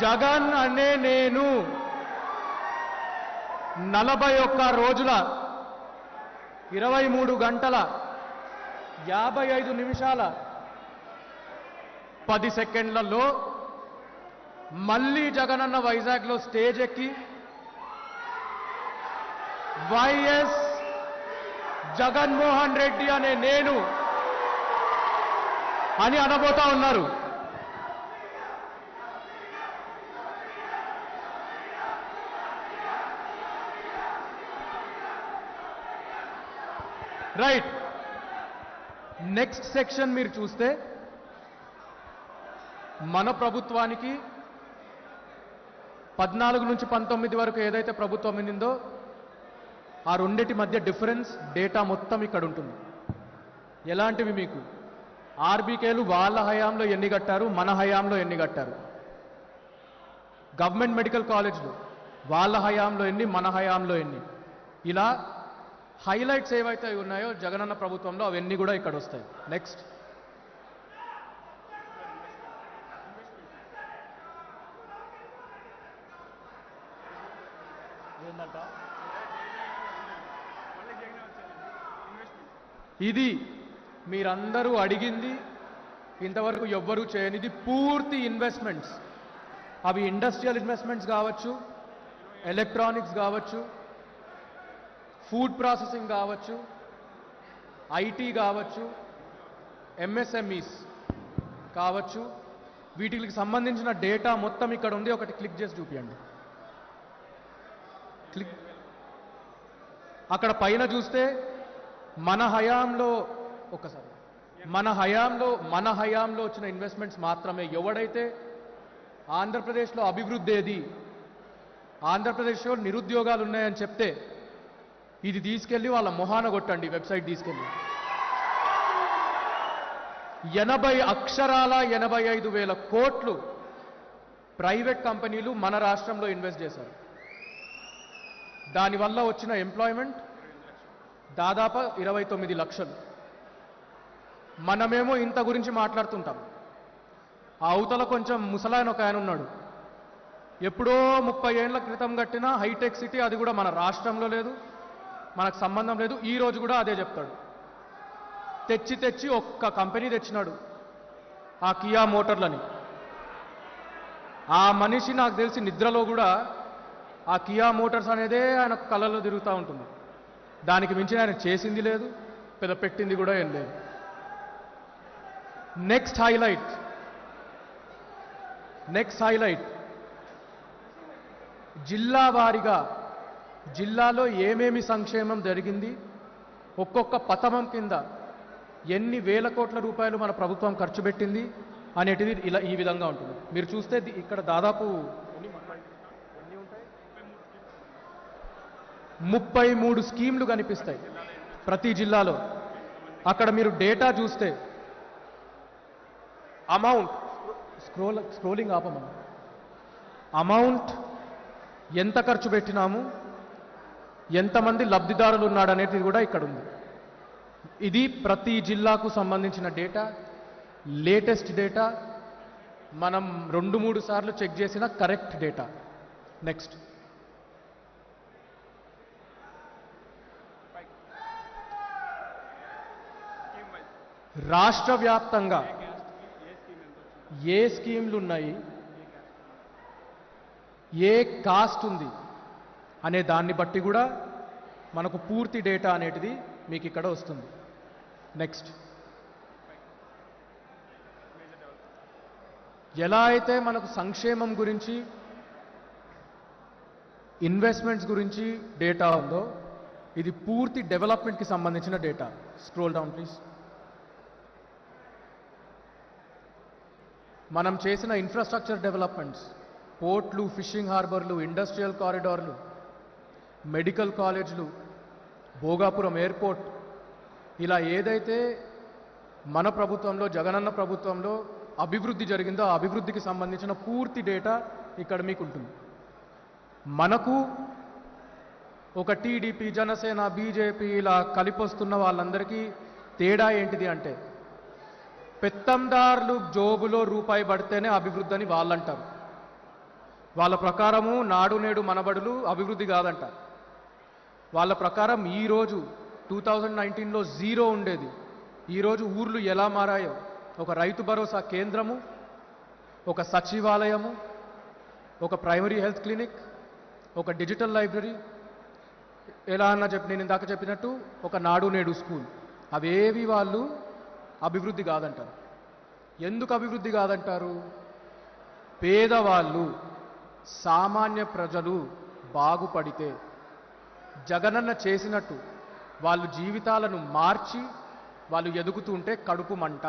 జగన్ అనే నేను నలభై ఒక్క రోజుల ఇరవై మూడు గంటల యాభై ఐదు నిమిషాల పది సెకండ్లలో మళ్ళీ జగనన్న వైజాగ్లో స్టేజ్ ఎక్కి వైఎస్ జగన్మోహన్ రెడ్డి అనే నేను అని అనబోతా ఉన్నారు. రైట్ నెక్స్ట్ సెక్షన్ మీరు చూస్తే మన ప్రభుత్వానికి పద్నాలుగు నుంచి పంతొమ్మిది వరకు ఏదైతే ప్రభుత్వం ఉండిందో ఆ రెండిటి మధ్య డిఫరెన్స్ డేటా మొత్తం ఇక్కడ ఉంటుంది. ఎలాంటివి మీకు? ఆర్బీకేలు వాళ్ళ హయాంలో ఎన్ని కట్టారు? మన హయాంలో ఎన్ని కట్టారు? గవర్నమెంట్ మెడికల్ కాలేజ్లు వాళ్ళ హయాంలో ఎన్ని? మన హయాంలో ఎన్ని? ఇలా హైలైట్స్ ఏవైతే ఉన్నాయో జగనన్న ప్రభుత్వంలో అవన్నీ కూడా ఇక్కడ వస్తాయి. నెక్స్ట్ ఇది మీరందరూ అడిగింది ఇంతవరకు ఎవ్వరూ చేయనిది పూర్తి ఇన్వెస్ట్మెంట్స్ అవి ఇండస్ట్రియల్ ఇన్వెస్ట్మెంట్స్ కావచ్చు ఎలక్ట్రానిక్స్ కావచ్చు ఫుడ్ ప్రాసెసింగ్ కావచ్చు ఐటీ కావచ్చు ఎంఎస్ఎంఈస్ కావచ్చు వీటికి సంబంధించిన డేటా మొత్తం ఇక్కడ ఉంది. ఒకటి క్లిక్ చేసి చూపించండి క్లిక్. అక్కడ పైన చూస్తే మన హయాంలో ఒకసారి మన హయాంలో మన హయాంలో వచ్చిన ఇన్వెస్ట్మెంట్స్ మాత్రమే. ఎవడైతే ఆంధ్రప్రదేశ్లో అభివృద్ధి ఏది ఆంధ్రప్రదేశ్లో నిరుద్యోగాలు ఉన్నాయని చెప్తే ఇది తీసుకెళ్ళి వాళ్ళ మొహాన కొట్టండి వెబ్సైట్ తీసుకెళ్ళి. ఎనభై అక్షరాల ఎనభై ఐదు వేల కోట్లు ప్రైవేట్ కంపెనీలు మన రాష్ట్రంలో ఇన్వెస్ట్ చేశారు. దానివల్ల వచ్చిన ఎంప్లాయ్మెంట్ దాదాపు ఇరవై తొమ్మిది లక్షలు. మనమేమో ఇంత గురించి మాట్లాడుతుంటాం. ఆ అవతల కొంచెం ముసలాయన ఒక ఆయన ఉన్నాడు. ఎప్పుడో ముప్పై ఏళ్ళ క్రితం కట్టిన హైటెక్ సిటీ అది కూడా మన రాష్ట్రంలో లేదు. మనకు సంబంధం లేదు ఈ రోజు కూడా అదే చెప్తాడు. తెచ్చి తెచ్చి ఒక్క కంపెనీ తెచ్చినాడు ఆ కియా మోటార్లని. ఆ మనిషి నాకు తెలిసి నిద్రలో కూడా ఆ కియా మోటార్స్ అనేదే ఆయన కళ్ళలో తిరుగుతూ ఉంటుంది. దానికి మించి ఆయన చేసింది లేదు పెద్ద పెట్టింది కూడా ఏం లేదు. నెక్స్ట్ హైలైట్ నెక్స్ట్ హైలైట్ జిల్లా వారీగా జిల్లాలో ఏమేమి సంక్షేమం జరిగింది? ఒక్కొక్క పథకం కింద ఎన్ని వేల కోట్ల రూపాయలు మన ప్రభుత్వం ఖర్చు పెట్టింది అనేటిది ఇలా ఈ విధంగా ఉంటుంది. మీరు చూస్తే ఇక్కడ దాదాపు ముప్పై మూడు స్కీమ్లు కనిపిస్తాయి ప్రతి జిల్లాలో. అక్కడ మీరు డేటా చూస్తే అమౌంట్. స్క్రోల్ స్క్రోలింగ్ ఆపమ అమౌంట్ ఎంత ఖర్చు పెట్టినాము? ఎంతమంది లబ్ధిదారులు ఉన్నాడనేది కూడా ఇక్కడ ఉంది ఇది ప్రతి జిల్లాకు సంబంధించిన డేటా లేటెస్ట్ డేటా మనం రెండు మూడు సార్లు చెక్ చేసిన కరెక్ట్ డేటా. నెక్స్ట్. రాష్ట్ర వ్యాప్తంగా ఏ స్కీమ్లు ఉన్నాయి? ఏ కాస్ట్ ఉంది? అనే దాన్ని బట్టి కూడా మనకు పూర్తి డేటా అనేటిది మీకు ఇక్కడ వస్తుంది. నెక్స్ట్ ఎలా అయితే మనకు సంక్షేమం గురించి ఇన్వెస్ట్మెంట్స్ గురించి డేటా ఉందో ఇది పూర్తి డెవలప్మెంట్కి సంబంధించిన డేటా. స్క్రోల్ డౌన్ ప్లీజ్ మనం చేసిన ఇన్ఫ్రాస్ట్రక్చర్ డెవలప్మెంట్స్ పోర్ట్లు ఫిషింగ్ హార్బర్లు ఇండస్ట్రియల్ కారిడార్లు మెడికల్ కాలేజ్లు భోగాపురం ఎయిర్పోర్ట్ ఇలా ఏదైతే మన ప్రభుత్వంలో జగనన్న ప్రభుత్వంలో అభివృద్ధి జరిగిందో ఆ అభివృద్ధికి సంబంధించిన పూర్తి డేటా ఇక్కడ మీకు ఉంటుంది మనకు ఒక టీడీపీ జనసేన బీజేపీ ఇలా కలిపొస్తున్న వాళ్ళందరికీ తేడా ఏంటిది అంటే పెత్తందారులు జోబులో రూపాయి పడితేనే అభివృద్ధి అని వాళ్ళంటారు. వాళ్ళ ప్రకారము నాడు నేడు మనబడులు అభివృద్ధి కాదంట వాళ్ళ ప్రకారం ఈరోజు టూ థౌజండ్ నైన్టీన్లో జీరో ఉండేది. ఈరోజు ఊర్లు ఎలా మారాయో ఒక రైతు భరోసా కేంద్రము ఒక సచివాలయము ఒక ప్రైమరీ హెల్త్ క్లినిక్ ఒక డిజిటల్ లైబ్రరీ ఎలా అన్న చెప్పి నేను ఇందాక చెప్పినట్టు ఒక నాడు నేడు స్కూల్. అవేవి వాళ్ళు అభివృద్ధి కాదంటారు. ఎందుకు అభివృద్ధి కాదంటారు? పేదవాళ్ళు సామాన్య ప్రజలు బాగుపడితే జగనన్న చేసినట్టు వాళ్ళు జీవితాలను మార్చి వాళ్ళు ఎదుగుతుంటే కడుపు మంట.